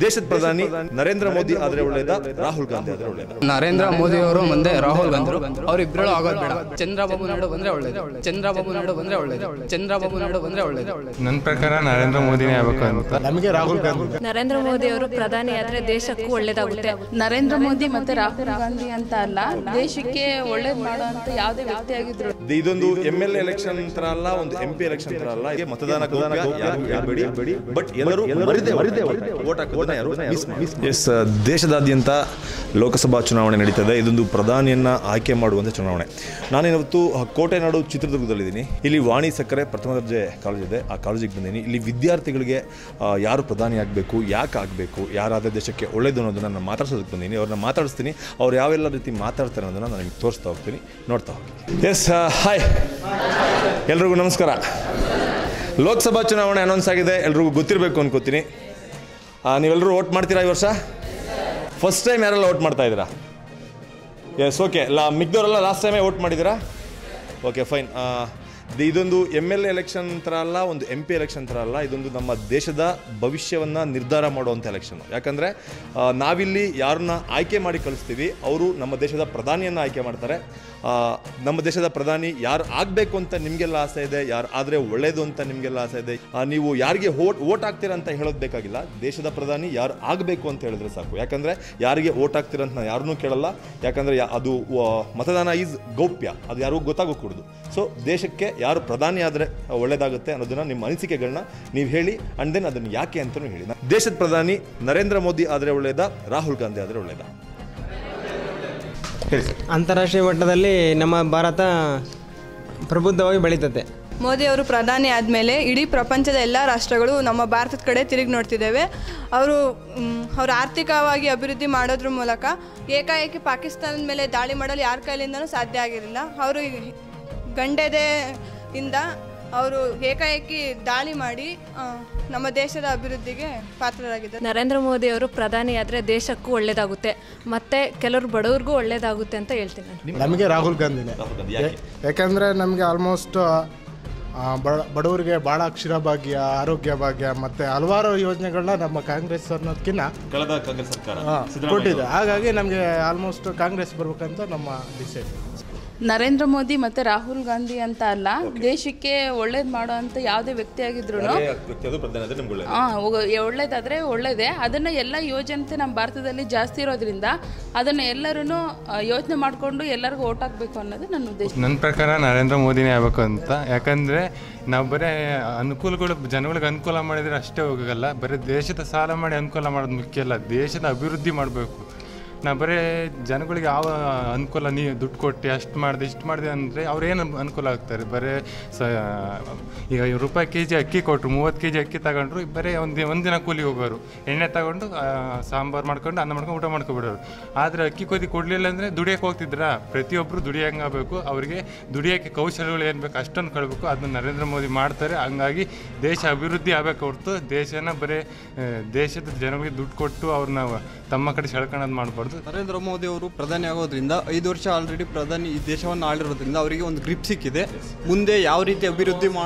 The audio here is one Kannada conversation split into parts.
ದೇಶದ ಪ್ರಧಾನಿ ನರೇಂದ್ರ ಮೋದಿ ಆದ್ರೆ ಒಳ್ಳೇದ? ರಾಹುಲ್ ಗಾಂಧಿ ಆದ್ರೆ ಒಳ್ಳೇದ? ನರೇಂದ್ರ ಮೋದಿ ಅವರು ಮುಂದೆ ರಾಹುಲ್ ಗಾಂಧಿ ಅವರಿಬ್ಬರು ಆಗೋದು ಬೇಡ. ಚಂದ್ರಬಾಬು ನಾಯ್ಡು ಬಂದ್ರೆ ಒಳ್ಳೇದು. ಚಂದ್ರಬಾಬು ನಾಯ್ಡು ಬಂದ್ರೆ ಒಳ್ಳೇದು. ಚಂದ್ರಬಾಬು ನಾಯ್ಡು ಬಂದ್ರೆ ಒಳ್ಳೇದು. ನನ್ನ ಪ್ರಕಾರ ನರೇಂದ್ರ ಮೋದಿನೇ ಆಗ್ಬೇಕು ಅಂತ. ನಮಗೆ ರಾಹುಲ್ ಗಾಂಧಿ ನರೇಂದ್ರ ಮೋದಿ ಅವರು ಪ್ರಧಾನಿ ಆದ್ರೆ ದೇಶಕ್ಕೂ ಒಳ್ಳೇದಾಗುತ್ತೆ. ನರೇಂದ್ರ ಮೋದಿ ಮತ್ತೆ ರಾಹುಲ್ ಗಾಂಧಿ ಅಂತ ಅಲ್ಲ ದೇಶಕ್ಕೆ ಒಳ್ಳೇದ್ ಮಾಡುವಂತ ಯಾವುದೇ ವ್ಯಕ್ತಿ ಆಗಿದ್ರು. ಇದೊಂದು ಎಂ ಎಲ್ ಎಲೆಕ್ಷನ್ ತರ ಅಲ್ಲ ಒಂದು ಎಂ ಪಿ ಎಲೆಕ್ಷನ್ ತರ ಅಲ್ಲ. ಮತದಾನ ಬಟ್ ಎಲ್ಲರೂ ಮರಿದೆ ಮರಿದೆ ವೋಟ್ ಹಾಕೋದನ್ನ ಯಾರು ಎಸ್ ದೇಶದಾದ್ಯಂತ ಲೋಕಸಭಾ ಚುನಾವಣೆ ನಡೀತದೆ. ಇದೊಂದು ಪ್ರಧಾನಿಯನ್ನ ಆಯ್ಕೆ ಮಾಡುವಂತ ಚುನಾವಣೆ. ನಾನಿವತ್ತು ಕೋಟೆನಾಡು ಚಿತ್ರದುರ್ಗದಲ್ಲಿದ್ದೀನಿ. ಇಲ್ಲಿ ವಾಣಿ ಸಕ್ಕರೆ ಪ್ರಥಮ ದರ್ಜೆ ಕಾಲೇಜ್ ಇದೆ. ಆ ಕಾಲೇಜಿಗೆ ಬಂದೀನಿ ಇಲ್ಲಿ ವಿದ್ಯಾರ್ಥಿಗಳಿಗೆ ಯಾರು ಪ್ರಧಾನಿ ಆಗಬೇಕು ಯಾಕೆ ಆಗಬೇಕು ಯಾರಾದ ದೇಶಕ್ಕೆ ಒಳ್ಳೇದು ಅನ್ನೋದನ್ನ ನಾನು ಮಾತಾಡ್ಸೋದಕ್ಕೆ ಬಂದೀನಿ ಅವ್ರನ್ನ ಮಾತಾಡಿಸ್ತೀನಿ. ಅವ್ರು ಯಾವೆಲ್ಲ ರೀತಿ ಮಾತಾಡ್ತಾರೆ ಅನ್ನೋದನ್ನ ನಾನು ನಿಮ್ಗೆ ತೋರಿಸ್ತಾ ಹೋಗ್ತೀನಿ. ನೋಡ್ತಾ ಹೋಗ್ತೀನಿ ಎಸ್ ಹಾಯ್ ಎಲ್ರಿಗೂ ನಮಸ್ಕಾರ. ಲೋಕಸಭಾ ಚುನಾವಣೆ ಅನೌನ್ಸ್ ಆಗಿದೆ. ಎಲ್ರಿಗೂ ಗೊತ್ತಿರಬೇಕು ಅನ್ಕೋತೀನಿ. ನೀವೆಲ್ಲರೂ ಓಟ್ ಮಾಡ್ತೀರಾ ಈ ವರ್ಷ? ಫಸ್ಟ್ ಟೈಮ್ ಯಾರೆಲ್ಲ ಓಟ್ ಮಾಡ್ತಾ ಇದ್ದೀರಾ? ಎಸ್ ಓಕೆ ಲಾ ಮಿಗ್ದವರೆಲ್ಲ ಲಾಸ್ಟ್ ಟೈಮೇ ಓಟ್ ಮಾಡಿದ್ದೀರಾ? ಓಕೆ ಫೈನ್ ಇದೊಂದು ಎಂ ಎಲ್ ಎ ಎಲೆಕ್ಷನ್ ಥರ ಅಲ್ಲ, ಒಂದು ಎಂ ಪಿ ಎಲೆಕ್ಷನ್ ಥರ ಅಲ್ಲ, ಇದೊಂದು ನಮ್ಮ ದೇಶದ ಭವಿಷ್ಯವನ್ನು ನಿರ್ಧಾರ ಮಾಡುವಂಥ ಎಲೆಕ್ಷನ್ ಯಾಕಂದರೆ ನಾವಿಲ್ಲಿ ಯಾರನ್ನ ಆಯ್ಕೆ ಮಾಡಿ ಕಳಿಸ್ತೀವಿ, ಅವರು ನಮ್ಮ ದೇಶದ ಪ್ರಧಾನಿಯನ್ನು ಆಯ್ಕೆ ಮಾಡ್ತಾರೆ. ನಮ್ಮ ದೇಶದ ಪ್ರಧಾನಿ ಯಾರು ಆಗಬೇಕು ಅಂತ ನಿಮಗೆಲ್ಲ ಆಸೆ ಇದೆ, ಯಾರು ಆದರೆ ಒಳ್ಳೆಯದು ಅಂತ ನಿಮಗೆಲ್ಲ ಆಸೆ ಇದೆ ನೀವು ಯಾರಿಗೆ ವೋಟ್ ವೋಟ್ ಆಗ್ತೀರ ಅಂತ ಹೇಳೋದು ಬೇಕಾಗಿಲ್ಲ, ದೇಶದ ಪ್ರಧಾನಿ ಯಾರು ಆಗಬೇಕು ಅಂತ ಹೇಳಿದ್ರೆ ಸಾಕು. ಯಾಕಂದರೆ, ಯಾರಿಗೆ ವೋಟ್ ಹಾಕ್ತೀರಾ ಅಂತ ನಾನು ಯಾರನ್ನೂ ಕೇಳಲ್ಲ, ಯಾಕಂದರೆ ಅದು ಮತದಾನ ಈಸ್ ಗೌಪ್ಯ, ಅದು ಯಾರಿಗೂ ಗೊತ್ತಾಗಕೂಡದು. ಸೊ ದೇಶಕ್ಕೆ ಯಾರು ಪ್ರಧಾನಿ ಆದರೆ ಒಳ್ಳೇದಾಗುತ್ತೆ ಅನ್ನೋದನ್ನು ನಿಮ್ಮ ಅನಿಸಿಕೆಗಳನ್ನ ನೀವು ಹೇಳಿ ಅಂಡ್ ದೆನ್ ಅದನ್ನು ಯಾಕೆ ಅಂತಲೂ ಹೇಳಿ. ದೇಶದ ಪ್ರಧಾನಿ ನರೇಂದ್ರ ಮೋದಿ ಆದರೆ ಒಳ್ಳೆಯದ ರಾಹುಲ್ ಗಾಂಧಿ ಆದರೆ ಒಳ್ಳೆಯದ ಹೇಳಿ ಸರ್. ಅಂತಾರಾಷ್ಟ್ರೀಯ ಮಟ್ಟದಲ್ಲಿ ನಮ್ಮ ಭಾರತ ಪ್ರಬುದ್ಧವಾಗಿ ಬೆಳೀತದೆ ಮೋದಿ ಅವರು ಪ್ರಧಾನಿ ಆದಮೇಲೆ ಇಡೀ ಪ್ರಪಂಚದ ಎಲ್ಲ ರಾಷ್ಟ್ರಗಳು ನಮ್ಮ ಭಾರತದ ಕಡೆ ತಿರುಗಿ ನೋಡ್ತಿದ್ದೇವೆ. ಅವರು ಅವರು ಆರ್ಥಿಕವಾಗಿ ಅಭಿವೃದ್ಧಿ ಮಾಡೋದ್ರ ಮೂಲಕ ಏಕಾಏಕಿ ಪಾಕಿಸ್ತಾನದ ಮೇಲೆ ದಾಳಿ ಮಾಡಲು ಯಾರ ಕೈಲಿಂದನೂ ಸಾಧ್ಯ ಆಗಿರಲಿಲ್ಲ. ಅವರು ಗಂಡೆದೆ ಇಂದ ಅವರು ಏಕಾಏಕಿ ದಾಳಿ ಮಾಡಿ ನಮ್ಮ ದೇಶದ ಅಭಿವೃದ್ಧಿಗೆ ಪಾತ್ರರಾಗಿದ್ದಾರೆ. ನರೇಂದ್ರ ಮೋದಿ ಅವರು ಪ್ರಧಾನಿ ಆದರೆ ದೇಶಕ್ಕೂ ಒಳ್ಳೇದಾಗುತ್ತೆ. ಮತ್ತೆ ಕೆಲವರು ಬಡವ್ರಿಗೂ ಒಳ್ಳೇದಾಗುತ್ತೆ ಅಂತ ಹೇಳ್ತೀನಿ ನಮಗೆ ರಾಹುಲ್ ಗಾಂಧಿನೇ. ರಾಹುಲ್ ಗಾಂಧಿ ಯಾಕೆ? ಯಾಕಂದರೆ ನಮಗೆ ಆಲ್ಮೋಸ್ಟ್ ಬಡವರಿಗೆ ಭಾಳ ಅಕ್ಷರ ಭಾಗ್ಯ ಆರೋಗ್ಯ ಭಾಗ್ಯ ಮತ್ತು ಹಲವಾರು ಯೋಜನೆಗಳನ್ನ ನಮ್ಮ ಕಾಂಗ್ರೆಸ್ ಅನ್ನೋದಕ್ಕಿಂತ ಕಳೆದ ಕಾಂಗ್ರೆಸ್ ಸರ್ಕಾರ. ಕೊಟ್ಟಿದೆ. ಹಾಗಾಗಿ ನಮಗೆ ಆಲ್ಮೋಸ್ಟ್ ಕಾಂಗ್ರೆಸ್ ಬರ್ಬೇಕಂತ ನಮ್ಮ ಡಿಸೈಡ್. ನರೇಂದ್ರ ಮೋದಿ ಮತ್ತೆ ರಾಹುಲ್ ಗಾಂಧಿ ಅಂತ ಅಲ್ಲ ದೇಶಕ್ಕೆ ಒಳ್ಳೇದ್ ಅಂತ ಯಾವುದೇ ವ್ಯಕ್ತಿ ಆಗಿದ್ರು ವ್ಯಕ್ತಿ ಅದು ಪ್ರಧಾನಿ ಆದರೆ ನಿಮ್ಗೆ ಒಳ್ಳೇದು. ಆ, ಒಳ್ಳೇದಾದ್ರೆ ಒಳ್ಳೇದೇ. ಅದನ್ನ ಎಲ್ಲ ಯೋಜನೆ ನಮ್ಮ ಭಾರತದಲ್ಲಿ ಜಾಸ್ತಿ ಇರೋದ್ರಿಂದ ಅದನ್ನ ಎಲ್ಲರೂ ಯೋಚನೆ ಮಾಡಿಕೊಂಡು ಎಲ್ಲರಿಗೂ ಓಟ್ ಹಾಕ್ಬೇಕು ಅನ್ನೋದು ನನ್ನ ಉದ್ದೇಶ. ನನ್ನ ಪ್ರಕಾರ ನರೇಂದ್ರ ಮೋದಿನೇ ಆಗ್ಬೇಕು ಅಂತ. ಯಾಕಂದ್ರೆ ನಾವು ಬರೀ ಅನುಕೂಲಗಳು ಜನಗಳಿಗೆ ಅನುಕೂಲ ಮಾಡಿದ್ರೆ ಅಷ್ಟೇ ಹೋಗಲ್ಲ. ಬರೀ ದೇಶದ ಸಾಲ ಮಾಡಿ ಅನುಕೂಲ ಮಾಡೋದು ಮುಖ್ಯ ಅಲ್ಲ. ದೇಶದ ಅಭಿವೃದ್ಧಿ ಮಾಡಬೇಕು. ನಾವು ಬರೀ ಜನಗಳಿಗೆ ಯಾವ ಅನುಕೂಲ ನೀ ದುಡ್ಡು ಕೊಟ್ಟು, ಅಷ್ಟು ಮಾಡಿದೆ, ಇಷ್ಟು ಮಾಡಿದೆ ಅಂದರೆ ಅವ್ರೇನು ಅನುಕೂಲ ಆಗ್ತಾರೆ? ಬರೀ ಸ, ಈಗ ರೂಪಾಯಿ ಕೆ ಜಿ ಅಕ್ಕಿ ಕೊಟ್ಟರು ಮೂವತ್ತು ಕೆ ಜಿ ಅಕ್ಕಿ ತಗೊಂಡ್ರು ಬರೀ ಒಂದು ಒಂದಿನ ಕೂಲಿ ಹೋಗೋರು. ಎಣ್ಣೆ ತಗೊಂಡು ಸಾಂಬಾರು ಮಾಡ್ಕೊಂಡು, ಅನ್ನ ಮಾಡ್ಕೊಂಡು, ಊಟ ಮಾಡ್ಕೊಬಿಡೋರು ಆದರೆ ಅಕ್ಕಿ ಕೊದಿ ಕೊಡಲಿಲ್ಲ ಅಂದರೆ ದುಡಿಯೋಕೆ ಹೋಗ್ತಿದ್ರಾ? ಪ್ರತಿಯೊಬ್ಬರು ದುಡಿಯಂಗಾಗಬೇಕು ಅವರಿಗೆ ದುಡಿಯೋಕ್ಕೆ ಕೌಶಲ್ಯಗಳು ಏನು ಬೇಕು ಅಷ್ಟೊಂದು ಕಳಬೇಕು ಅದನ್ನು ನರೇಂದ್ರ ಮೋದಿ ಮಾಡ್ತಾರೆ. ಹಂಗಾಗಿ ದೇಶ ಅಭಿವೃದ್ಧಿ ಆಗಬೇಕು ಹೊರತು, ದೇಶನ ಬರೀ ದೇಶದ ಜನಗಳಿಗೆ ದುಡ್ಡು ಕೊಟ್ಟು ಅವ್ರನ್ನ ತಮ್ಮ ಕಡೆ ಸೆಳ್ಕೊಳ್ಳೋದು ಮಾಡಬಾರ್ದು. ನರೇಂದ್ರ ಮೋದಿ ಅವರು ಪ್ರಧಾನಿ ಆಗೋದ್ರಿಂದ ಐದು ವರ್ಷ ಆಲ್ರೆಡಿ ಪ್ರಧಾನಿ ಈ ದೇಶವನ್ನು ಆಳಿರೋದ್ರಿಂದ ಅವರಿಗೆ ಒಂದು ಗ್ರಿಪ್ ಸಿಕ್ಕಿದೆ. ಮುಂದೆ ಯಾವ ರೀತಿ ಅಭಿವೃದ್ಧಿ ಮಾ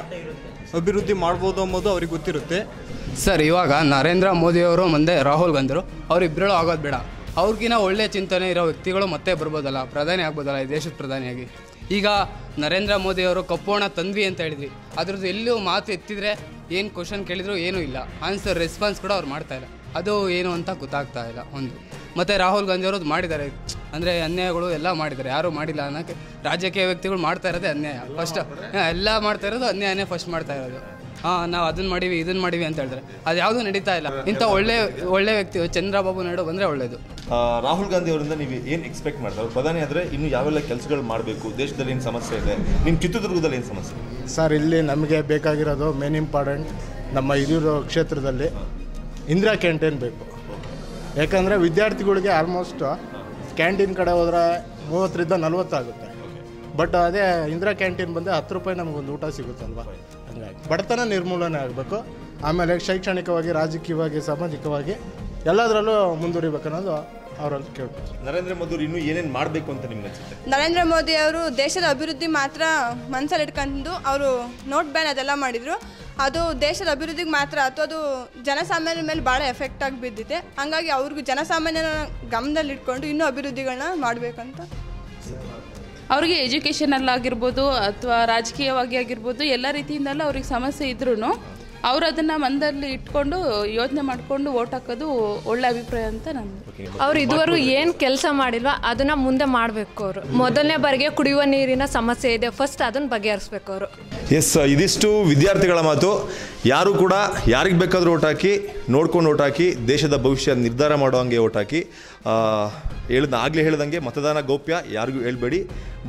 ಅಭಿವೃದ್ಧಿ ಮಾಡ್ಬೋದು ಅನ್ನೋದು ಅವ್ರಿಗೆ ಗೊತ್ತಿರುತ್ತೆ. ಸರ್ ಇವಾಗ ನರೇಂದ್ರ ಮೋದಿ ಅವರು ಮುಂದೆ ರಾಹುಲ್ ಗಾಂಧಿರು ಅವರಿಬ್ಬರು ಆಗೋದು ಬೇಡ. ಅವ್ರಿಗಿನ ಒಳ್ಳೆ ಚಿಂತನೆ ಇರೋ ವ್ಯಕ್ತಿಗಳು ಮತ್ತೆ ಬರ್ಬೋದಲ್ಲ ಪ್ರಧಾನಿ ಆಗ್ಬೋದಲ್ಲ ಈ ದೇಶದ ಪ್ರಧಾನಿಯಾಗಿ. ಈಗ ನರೇಂದ್ರ ಮೋದಿ ಅವರು ಕಪ್ಪೋಣ ತಂದ್ವಿ ಅಂತ ಹೇಳಿದ್ವಿ ಅದ್ರದ್ದು ಎಲ್ಲೂ ಮಾತು ಎತ್ತಿದ್ರೆ ಏನು ಕ್ವಶನ್ ಕೇಳಿದ್ರು ಏನೂ ಇಲ್ಲ. ಆನ್ಸರ್ ರೆಸ್ಪಾನ್ಸ್ ಕೂಡ ಅವ್ರು ಮಾಡ್ತಾ ಇಲ್ಲ. ಅದು ಏನು ಅಂತ ಗೊತ್ತಾಗ್ತಾ ಇಲ್ಲ ಒಂದು. ಮತ್ತು ರಾಹುಲ್ ಗಾಂಧಿ ಅವರು ಮಾಡಿದ್ದಾರೆ. ಅಂದರೆ ಅನ್ಯಾಯಗಳು ಎಲ್ಲ ಮಾಡಿದ್ದಾರೆ. ಯಾರೂ ಮಾಡಿಲ್ಲ ಅನ್ನೋಕ್ಕೆ ರಾಜಕೀಯ ವ್ಯಕ್ತಿಗಳು ಮಾಡ್ತಾ ಇರೋದೇ ಅನ್ಯಾಯ. ಫಸ್ಟ್ ಎಲ್ಲ ಮಾಡ್ತಾ ಇರೋದು ಅನ್ಯಾಯನೇ ಫಸ್ಟ್ ಮಾಡ್ತಾ ಇರೋದು. ಹಾಂ ನಾವು ಅದನ್ನ ಮಾಡೀವಿ ಇದನ್ನ ಮಾಡೀವಿ ಅಂತ ಹೇಳಿದ್ರೆ ಅದು ಯಾವುದೂ ನಡೀತಾ ಇಲ್ಲ. ಇಂಥ ಒಳ್ಳೆ ಒಳ್ಳೆ ವ್ಯಕ್ತಿ ಚಂದ್ರಬಾಬು ನಾಯ್ಡು ಬಂದರೆ ಒಳ್ಳೆಯದು ರಾಹುಲ್ ಗಾಂಧಿ ಅವರಿಂದ ನೀವು ಏನು ಎಕ್ಸ್ಪೆಕ್ಟ್ ಮಾಡ್ತಾರೆ? ಅವ್ರು ಪ್ರಧಾನಿ ಆದರೆ ಇನ್ನು ಯಾವೆಲ್ಲ ಕೆಲಸಗಳು ಮಾಡಬೇಕು? ದೇಶದಲ್ಲಿ ಏನು ಸಮಸ್ಯೆ ಇದೆ? ನಿಮ್ಮ ಚಿತ್ರದುರ್ಗದಲ್ಲಿ ಏನು ಸಮಸ್ಯೆ? ಸರ್ ಇಲ್ಲಿ ನಮಗೆ ಬೇಕಾಗಿರೋದು ಮೇನ್ ಇಂಪಾರ್ಟೆಂಟ್ ನಮ್ಮ ಹಿರಿಯೂರು ಕ್ಷೇತ್ರದಲ್ಲಿ ಇಂದಿರಾ ಕ್ಯಾಂಟೀನ್ ಬೇಕು. ಯಾಕಂದರೆ ವಿದ್ಯಾರ್ಥಿಗಳಿಗೆ ಆಲ್ಮೋಸ್ಟ್ ಕ್ಯಾಂಟೀನ್ ಕಡೆ ಹೋದ್ರೆ ಮೂವತ್ತರಿಂದ ನಲ್ವತ್ತಾಗುತ್ತೆ ಬಟ್ ಅದೇ ಇಂದಿರಾ ಕ್ಯಾಂಟೀನ್ ಬಂದರೆ ಹತ್ತು ರೂಪಾಯಿ ನಮಗೊಂದು ಊಟ ಸಿಗುತ್ತಲ್ವ? ಹಂಗಾಗಿ ಬಡತನ ನಿರ್ಮೂಲನೆ ಆಗಬೇಕು. ಆಮೇಲೆ ಶೈಕ್ಷಣಿಕವಾಗಿ ರಾಜಕೀಯವಾಗಿ ಸಾಮಾಜಿಕವಾಗಿ ಎಲ್ಲದರಲ್ಲೂ ಮುಂದುವರಿಬೇಕು ಅನ್ನೋದು ಅವರಲ್ಲಿ ಕೇಳ್ಬೋದು ನರೇಂದ್ರ ಮೋದಿ ಅವರು ಇನ್ನೂ ಏನೇನು ಮಾಡಬೇಕು ಅಂತ ನಿಮ್ಗೆ ಅನ್ಸುತ್ತೆ? ನರೇಂದ್ರ ಮೋದಿ ಅವರು ದೇಶದ ಅಭಿವೃದ್ಧಿ ಮಾತ್ರ ಮನಸ್ಸಲ್ಲಿ ಇಟ್ಕೊಂಡು ಅವರು ನೋಟ್ ಬ್ಯಾನ್ ಅದೆಲ್ಲ ಮಾಡಿದರು. ಅದು ದೇಶದ ಅಭಿವೃದ್ಧಿಗೆ ಮಾತ್ರ ಅಥವಾ ಅದು ಜನಸಾಮಾನ್ಯರ ಮೇಲೆ ಭಾಳ ಎಫೆಕ್ಟ್ ಆಗಿ ಬಿದ್ದಿದೆ. ಹಾಗಾಗಿ ಅವ್ರಿಗೂ ಜನಸಾಮಾನ್ಯನ ಗಮನದಲ್ಲಿ ಇಟ್ಕೊಂಡು ಇನ್ನೂ ಅಭಿವೃದ್ಧಿಗಳನ್ನ ಮಾಡಬೇಕಂತ. ಅವ್ರಿಗೆ ಎಜುಕೇಷನಲ್ಲಾಗಿರ್ಬೋದು ಅಥವಾ ರಾಜಕೀಯವಾಗಿ ಆಗಿರ್ಬೋದು ಎಲ್ಲ ರೀತಿಯಿಂದಲೂ ಅವ್ರಿಗೆ ಸಮಸ್ಯೆ ಇದ್ರೂ ಅವ್ರು ಅದನ್ನು ಮನದಲ್ಲಿ ಇಟ್ಕೊಂಡು ಯೋಚನೆ ಮಾಡಿಕೊಂಡು ಓಟ್ ಹಾಕೋದು ಒಳ್ಳೆ ಅಭಿಪ್ರಾಯ ಅಂತ ನಂದು. ಅವ್ರು ಇದುವರೆಗೂ ಏನು ಕೆಲಸ ಮಾಡಿಲ್ವಾ ಅದನ್ನ ಮುಂದೆ ಮಾಡಬೇಕು ಅವರು. ಮೊದಲನೇ ಬಾರಿಗೆ ಕುಡಿಯುವ ನೀರಿನ ಸಮಸ್ಯೆ ಇದೆ ಫಸ್ಟ್ ಅದನ್ನ ಬಗೆಹರಿಸ್ಬೇಕು ಅವರು. ಎಸ್ ಇದಿಷ್ಟು ವಿದ್ಯಾರ್ಥಿಗಳ ಮಾತು. ಯಾರು ಕೂಡ ಯಾರಿಗೆ ಬೇಕಾದರೂ ಓಟ್ ಹಾಕಿ ನೋಡ್ಕೊಂಡು ಓಟ್ ಹಾಕಿ ದೇಶದ ಭವಿಷ್ಯ ನಿರ್ಧಾರ ಮಾಡೋ ಹಂಗೆ ಓಟ್ ಹಾಕಿ ಹೇಳ್ದ ಆಗಲೇ ಹೇಳ್ದಂಗೆ ಮತದಾನ ಗೌಪ್ಯ ಯಾರಿಗೂ ಹೇಳ್ಬೇಡಿ.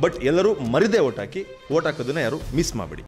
ಬಟ್ ಎಲ್ಲರೂ ಮರಿದೇ ಓಟ್ ಹಾಕಿ ಓಟ್ ಹಾಕೋದನ್ನ ಯಾರು ಮಿಸ್ ಮಾಡಬೇಡಿ.